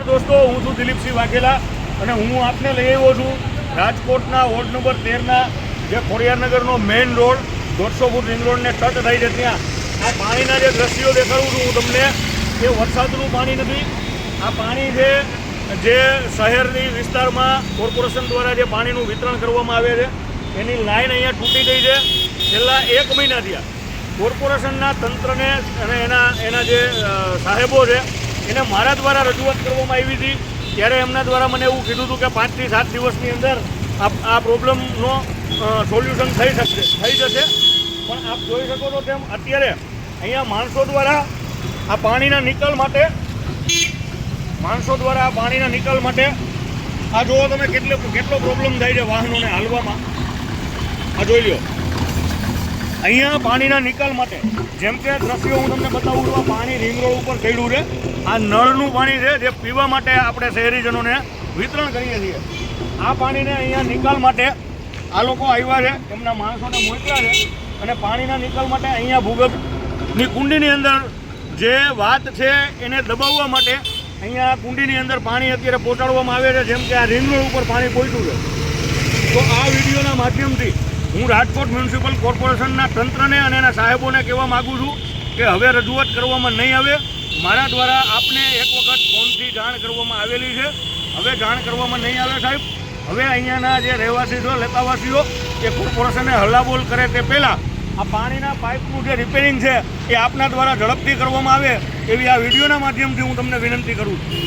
દોસ્તો, હું છું દિલીપસિંહ વાઘેલા અને હું આપને લઈ આવ્યો છું રાજકોટના વોર્ડ નંબર તેરના, જે ખોડિયારનગરનો મેઇન રોડ દોઢસો ફૂટ રિંગ રોડને ટચ થાય છે ત્યાં. આ પાણીના જે દ્રશ્યો દેખાડું છું હું તમને, એ વરસાદનું પાણી નથી. આ પાણી છે જે શહેરની વિસ્તારમાં કોર્પોરેશન દ્વારા જે પાણીનું વિતરણ કરવામાં આવે છે, એની લાઈન અહીંયા તૂટી ગઈ છે. છેલ્લા એક મહિના થયા. કોર્પોરેશનના તંત્રને અને એના એના જે સાહેબો છે એને મારા દ્વારા રજૂઆત કરવામાં આવી હતી. ત્યારે એમના દ્વારા મને એવું કીધું હતું કે પાંચથી સાત દિવસની અંદર આ પ્રોબ્લેમનો સોલ્યુશન થઈ શકશે. થઈ જશે. પણ આપ જોઈ શકો છો તેમ અત્યારે અહીંયા માણસો દ્વારા આ પાણીના નિકાલ માટે, માણસો દ્વારા આ પાણીના નિકાલ માટે, આ જુઓ તમે કેટલો કેટલો પ્રોબ્લેમ થાય છે વાહનોને હાલવામાં. આ જોઈ લ્યો. અહીંયા પાણીના નિકાલ માટે, જેમ કે દ્રશ્યો હું તમને બતાવું છું પાણી રિંગ રોડ ઉપર ખેડ્યું છે. આ નળનું પાણી છે જે પીવા માટે આપણે શહેરીજનોને વિતરણ કરીએ છીએ. આ પાણીને અહીંયા નિકાલ માટે આ લોકો આવ્યા છે, એમના માણસોને મોકલ્યા છે અને પાણીના નિકાલ માટે અહીંયા ભૂગર્ભની કુંડીની અંદર જે વાત છે એને દબાવવા માટે અહીંયા કુંડીની અંદર પાણી અત્યારે પહોંચાડવામાં આવે છે, જેમ કે આ રિંગ રોડ ઉપર પાણી પહોંચ્યું છે. તો આ વિડીયોના માધ્યમથી હું રાજકોટ મ્યુનિસિપલ કોર્પોરેશનના તંત્રને અને એના સાહેબોને કહેવા માગું છું કે હવે રજૂઆત કરવામાં નહીં આવે. મારા દ્વારા આપને એક વખત ફોનથી જાણ કરવામાં આવેલી છે. હવે જાણ કરવામાં નહીં આવે સાહેબ. હવે અહીંયાના જે રહેવાસી છો લેતાવાસીઓ એ કોર્પોરેશને હલ્લાબોલ કરે તે પહેલાં આ પાણીના પાઇપનું જે રિપેરિંગ છે એ આપના દ્વારા ઝડપથી કરવામાં આવે એવી આ વિડીયોના માધ્યમથી હું તમને વિનંતી કરું છું.